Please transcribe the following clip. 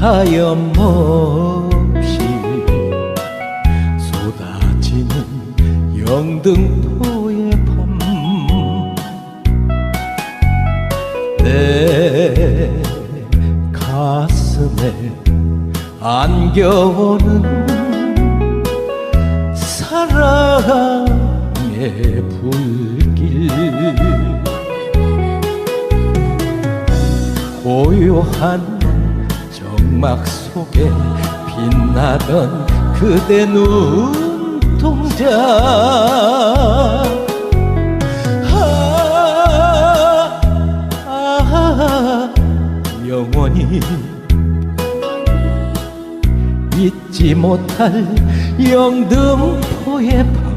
하염없이 쏟아지는 영등포의 밤 내 가슴에 안겨오는 사랑의 불길. 고요한 정막 속에 빛나던 그대 눈동자. 아, 아, 영원히 잊지 못할 영등포의 밤이여